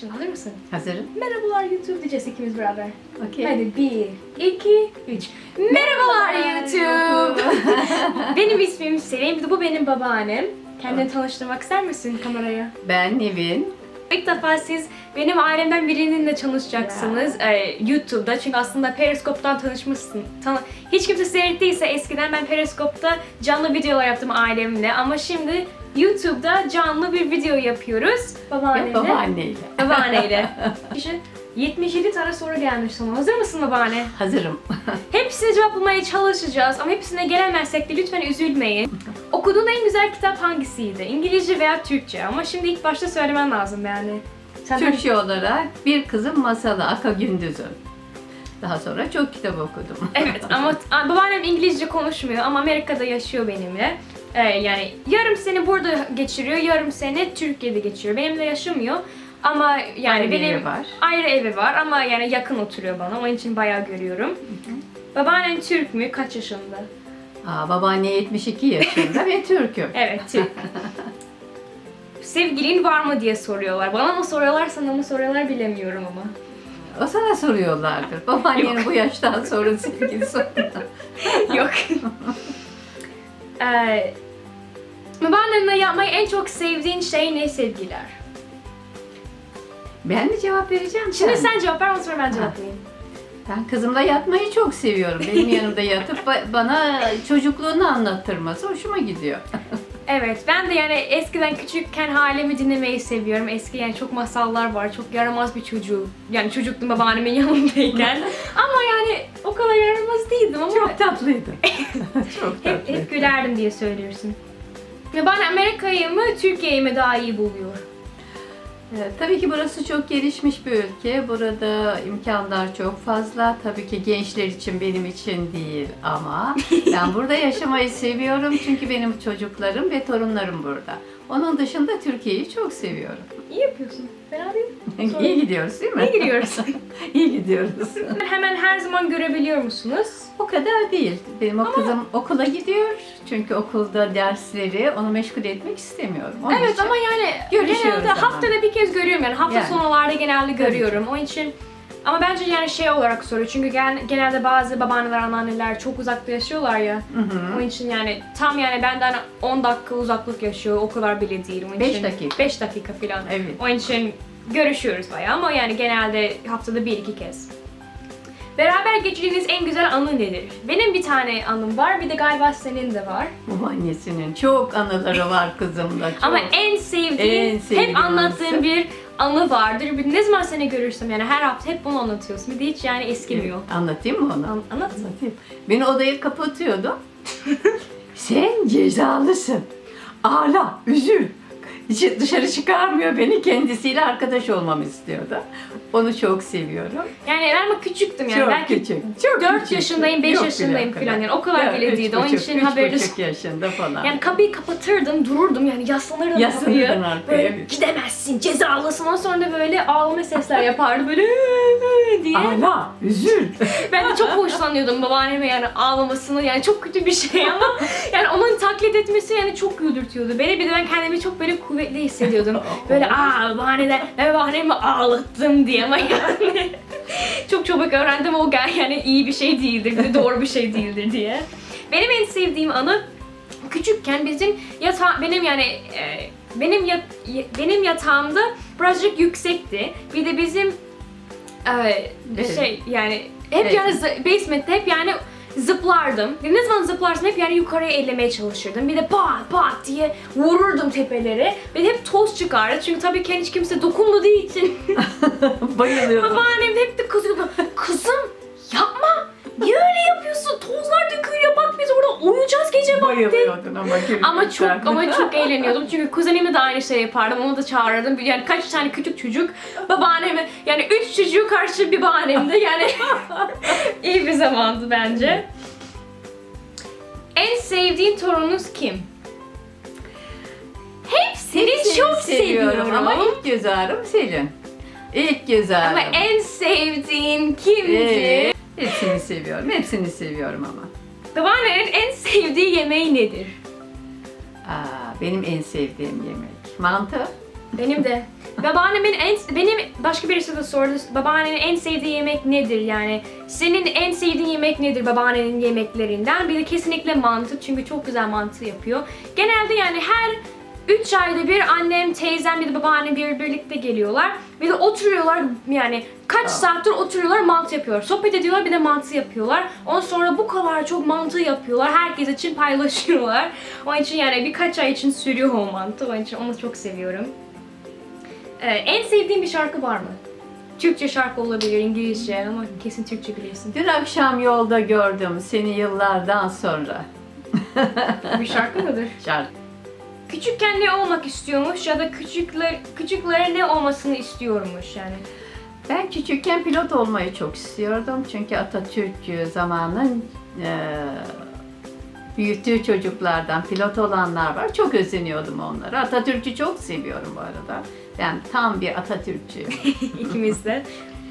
Şimdi hazır mısın? Hazırım. Merhabalar YouTube diyeceğiz ikimiz beraber. Okey. Hadi bir, iki, üç. Merhabalar YouTube. benim ismim Selin, bu benim babaannem. Kendini tanıştırmak ister misin kameraya? Ben Nevin. İlk defa siz benim ailemden birininle tanışacaksınız e, YouTube'da. Çünkü aslında Periscope'dan tanışmışsın. Tan- Hiç kimse seyrettiyse eskiden ben Periscope'da canlı videolar yaptım ailemle. Ama şimdi YouTube'da canlı bir video yapıyoruz. Ve Babaannemle. babaanneyle. Babaanneyle. İşte 77 tane soru gelmiş sana. Hazır mısın babaanne? Hazırım. Hepsine cevaplamaya çalışacağız ama hepsine gelemezsek de lütfen üzülmeyin. Okuduğun en güzel kitap hangisiydi? İngilizce veya Türkçe? Ama şimdi ilk başta söylemen lazım yani. Sen Türkçe olarak Bir Kızın Masalı Aka Gündüz'ün. Daha sonra çok kitap okudum. Evet ama babaannem İngilizce konuşmuyor ama Amerika'da yaşıyor benimle. Ee, yani yarım sene burada geçiriyor, yarım sene Türkiye'de geçiriyor. Benimle yaşamıyor ama yani Ayrı benim evi var. ayrı evi var ama yani yakın oturuyor bana. Onun için bayağı görüyorum. Babaannem Türk mü? Kaç yaşında? Aa, babaanne 72 yaşında ve Türk'üm. Evet Türk. Sevgilin var mı diye soruyorlar. Bana mı soruyorlar, sana mı soruyorlar bilemiyorum ama. O sana soruyorlardır. Babaannenin bu yaştan sonra sevgilisi Yok. ee, babaannenle yapmayı en çok sevdiğin şey ne sevgiler? Ben mi cevap vereceğim? Şimdi sen cevap ver, ondan sonra ben cevaplayayım. Ben kızımla yatmayı çok seviyorum. Benim yanımda yatıp ba- bana çocukluğunu anlattırması hoşuma gidiyor. Evet, ben de yani eskiden küçükken halimi dinlemeyi seviyorum. Eski yani çok masallar var, çok yaramaz bir çocuğu. Yani çocukluğum babaannemin yanındayken. ama yani o kadar yaramaz değildim ama Çok tatlıydı. çok hep, tatlıydı. hep gülerdim diye söylüyorsun. Ya ben Amerika'yı mı, Türkiye'yi mi daha iyi buluyor? Evet, tabii ki burası çok gelişmiş bir ülke. Burada imkanlar çok fazla. Tabii ki gençler için benim için değil ama ben burada yaşamayı seviyorum çünkü benim çocuklarım ve torunlarım burada. Onun dışında Türkiye'yi çok seviyorum. İyi yapıyorsun. Sonra- İyi gidiyoruz değil mi? İyi gidiyoruz. İyi gidiyoruz. Hemen her zaman görebiliyor musunuz? O kadar değil. Benim o kızım okula gidiyor. Çünkü okulda dersleri onu meşgul etmek istemiyorum. Onun Evet için. ama yani Görüşüyoruz genelde ama. haftada bir kez görüyorum yani hafta Yani. sonları genelde görüyorum. Onun için ama bence yani şey olarak soruyor çünkü gen- genelde bazı babaanneler, anneanneler çok uzakta yaşıyorlar ya. Hı hı. Onun için yani tam yani benden 10 dakika uzaklık yaşıyor. O kadar bile değil. Onun Beş için, dakika. 5 dakika falan. Evet. Onun için görüşüyoruz bayağı ama yani genelde haftada bir iki kez. Beraber geçirdiğiniz en güzel anı nedir? Benim bir tane anım var, bir de galiba senin de var. Babaannesinin çok anıları var kızımla. Çok. Ama en sevdiğin, En sevdiğim hep anlattığın anısı. bir anı vardır. Bir- Ne zaman seni görürsem yani her hafta hep bunu anlatıyorsun. Bir de hiç yani eskimiyor. Anlatayım mı onu? An- anlat. Anlatayım. Beni odaya kapatıyordu. Sen cezalısın. Ağla, üzül. Hiç dışarı çıkarmıyor beni. Kendisiyle arkadaş olmamı istiyordu. Onu çok seviyorum. Yani ben ama küçüktüm yani. çok Belki küçük. Çok 4 küçük. yaşındayım, 5 Yok bile yaşındayım o falan yani. O kadar bile değildi. Onun için haberiniz buçuk yaşında falan. Yani kapıyı kapatırdım, dururdum yani yaslanırdım Yaslanırdın kapıyı. arkaya, Böyle gidemezsin, cezalısın. Ondan sonra da böyle ağlama sesler yapardı böyle diye. Ağla, üzül. Ben de çok hoşlanıyordum babaanneme yani ağlamasını yani çok kötü bir şey ama yani onun taklit etmesi yani çok güldürtüyordu beni. Bir de ben kendimi çok böyle kuvvetli hissediyordum. Böyle aa babaanneden ben babaannemi ağlattım diye ama yani çok çabuk öğrendim o gel yani iyi bir şey değildir, doğru bir şey değildir diye. Benim en sevdiğim anı küçükken bizim yata benim yani e, benim yat, benim yatağımda birazcık yüksekti. Bir de bizim e, şey yani hep yani basement'te hep yani zıplardım. Ne zaman zıplarsam hep yani yukarıya ellemeye çalışırdım. Bir de pat pat diye vururdum tepelere. Ve hep toz çıkardı. Çünkü tabii ki hiç kimse dokunmadığı için Bayılıyordum. babaannem hep de kızıyordu. Kızım Bayılıyordun ama Ama çok ama çok eğleniyordum çünkü kuzenime de aynı şey yapardım. Onu da çağırırdım. Yani kaç tane küçük çocuk babaanneme yani üç çocuğu karşı bir babaannemde yani iyi bir zamandı bence. En sevdiğin torununuz kim? Hepsini Hepsini çok seviyorum. ama ilk göz ağrım Selin. İlk göz ağrım. Ama en sevdiğin kimdi? Evet. Hepsini seviyorum. Hepsini seviyorum ama. Babaannenin en sevdiği yemeği nedir? Aa, benim en sevdiğim yemek. Mantı. Benim de. Babaannemin en benim başka birisi de sordu. Babaannenin en sevdiği yemek nedir yani? Senin en sevdiğin yemek nedir babaannenin yemeklerinden? Bir de kesinlikle mantı çünkü çok güzel mantı yapıyor. Genelde yani her 3 ayda bir annem, teyzem bir de babaannem bir birlikte geliyorlar. Bir de oturuyorlar yani kaç saattir oturuyorlar mantı yapıyor. Sohbet ediyorlar bir de mantı yapıyorlar. Ondan sonra bu kadar çok mantı yapıyorlar. Herkes için paylaşıyorlar. Onun için yani birkaç ay için sürüyor o mantı. Onun için onu çok seviyorum. Ee, en sevdiğin bir şarkı var mı? Türkçe şarkı olabilir, İngilizce ama kesin Türkçe biliyorsun. Dün akşam yolda gördüm seni yıllardan sonra. Bir şarkı mıdır? Şarkı. Küçükken ne olmak istiyormuş ya da küçükler küçüklere ne olmasını istiyormuş yani. Ben küçükken pilot olmayı çok istiyordum. Çünkü Atatürk zamanın e, büyüttüğü çocuklardan pilot olanlar var. Çok özeniyordum onlara. Atatürk'ü çok seviyorum bu arada. Ben tam bir Atatürkçüyüm. İkimiz de.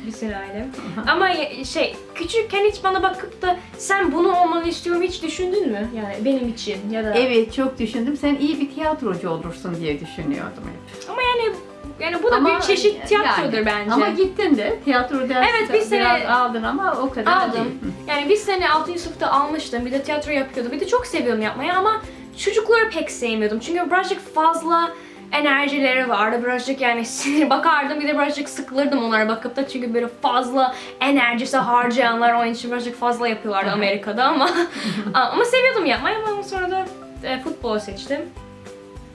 Bütün ailem. Ama şey, küçükken hiç bana bakıp da sen bunu olmanı istiyorum hiç düşündün mü? Yani benim için ya da... evet çok düşündüm. Sen iyi bir tiyatrocu olursun diye düşünüyordum hep. Ama yani yani bu da bir çeşit tiyatrodur yani, bence. Ama gittin de tiyatro dersi Evet, bir sene aldın ama o kadar Aldım. değil. Yani bir sene 6. sınıfta almıştım. Bir de tiyatro yapıyordum. Bir de çok seviyordum yapmayı ama çocukları pek sevmiyordum. Çünkü birazcık fazla enerjileri vardı. Birazcık yani sinir bakardım. Bir de birazcık sıkılırdım onlara bakıp da. Çünkü böyle fazla enerjisi harcayanlar onun için birazcık fazla yapıyorlardı Amerika'da ama ama seviyordum yapmayı ama sonra da e, futbol seçtim.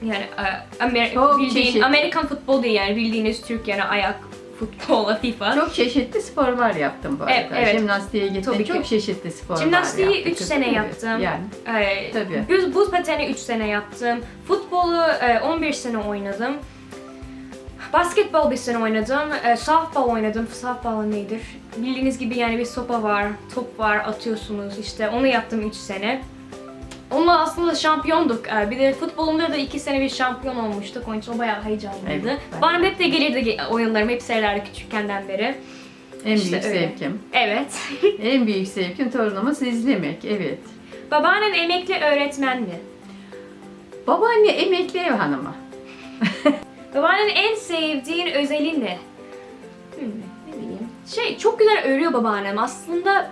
Yani e, Amer- Çok bildiğin çeşitli. Amerikan futbol değil yani bildiğiniz Türk yani ayak futbola FIFA. Çok çeşitli sporlar yaptım bu arada. Evet, evet. Jimnastiğe gittim. Tabii çok ki. çeşitli sporlar Jimnastiği yaptık. üç sene Tabii. yaptım. Yani Ee, Tabii. Buz, buz pateni 3 sene yaptım. Futbolu e, 11 sene oynadım. Basketbol bir sene oynadım. E, softball oynadım. Softball nedir? Bildiğiniz gibi yani bir sopa var, top var, atıyorsunuz. İşte onu yaptım 3 sene. Onunla aslında şampiyonduk. E, Bir de futbolumda da 2 sene bir şampiyon olmuştuk. Onun için o bayağı heyecanlıydı. Evet, ben- Bana hep de gelirdi ge- oyunlarım. Hep seyrederdi küçükkenden beri. en İşte büyük öyle. zevkim. Evet. en büyük zevkim torunumu izlemek. Evet. Babaannen emekli öğretmen mi? Babaanne emekli ev hanımı. Babaannenin en sevdiğin özelliği ne? Hmm, ne bileyim. Şey çok güzel örüyor babaannem aslında.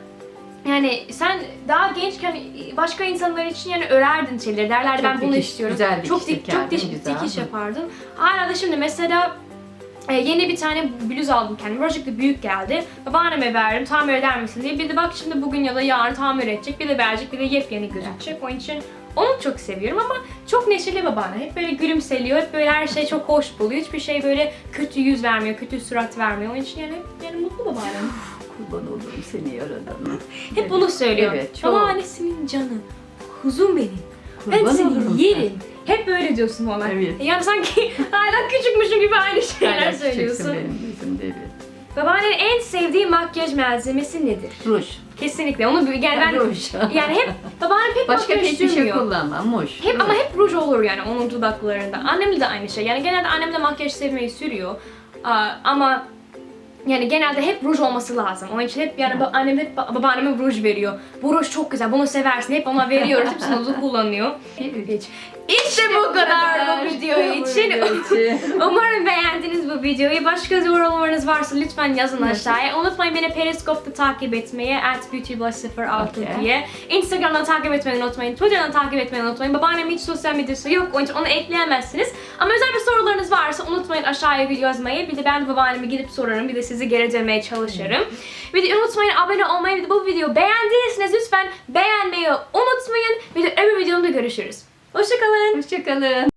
Yani sen daha gençken başka insanlar için yani örerdin şeyleri derlerdi Çok ben bunu dikiş, istiyorum. güzel çok dikiş dik, çok diş, güzel. dikiş Hı. yapardın. Hala da şimdi mesela e, yeni bir tane bluz aldım kendime. Birazcık da büyük geldi. Babaanneme verdim tamir eder misin diye. Bir de bak şimdi bugün ya da yarın tamir edecek. Bir de verecek bir de yepyeni gözükecek. Onun için onu çok seviyorum ama çok neşeli babaanne. Hep böyle gülümseliyor. Hep böyle her şey çok hoş buluyor. Hiçbir şey böyle kötü yüz vermiyor, kötü surat vermiyor. Onun için yani, yani mutlu babaannem. Kurban olurum seni yaradana. Hep bunu söylüyor. Evet, çok. Babaannesinin canı, kuzum benim. ben Kurban seni olurum yerim. Hep böyle diyorsun bana. Evet. Yani sanki hala küçükmüşüm gibi aynı şeyler Hala söylüyorsun. benim gözümde evet. Babaannenin en sevdiği makyaj malzemesi nedir? Ruj. Kesinlikle. Onu yani ben Ruj. yani hep babaannem hep Başka makyaj pek bir şey kullanmam. Muş. Hep ama hep ruj olur yani onun dudaklarında. Annemle de aynı şey. Yani genelde annem de makyaj sevmeyi sürüyor. Aa, ama yani genelde hep ruj olması lazım. Onun için hep yani annem hep ba- babaanneme ruj veriyor. Bu ruj çok güzel. Bunu seversin. Hep ona veriyoruz. Hepsini o kullanıyor. Hiç. İşte bu kadar bu video için. Umarım beğendiniz bu videoyu. Başka yorumlarınız varsa lütfen yazın aşağıya. Unutmayın beni Periscope'da takip etmeyi. At beautyblog06 Okay. diye. Instagram'dan takip etmeyi unutmayın. Twitter'dan takip etmeyi unutmayın. Babaannemin hiç sosyal medyası yok. Onun için onu ekleyemezsiniz. Ama özel bir sorularınız varsa unutmayın aşağıya video yazmayı. Bir de ben de babaanneme gidip sorarım. Bir de sizi geri dönmeye çalışırım. De unutmayın abone olmayı. De bu videoyu beğendiyseniz lütfen beğenmeyi unutmayın. Bir de öbür videomda görüşürüz. Hoşçakalın. Hoşçakalın.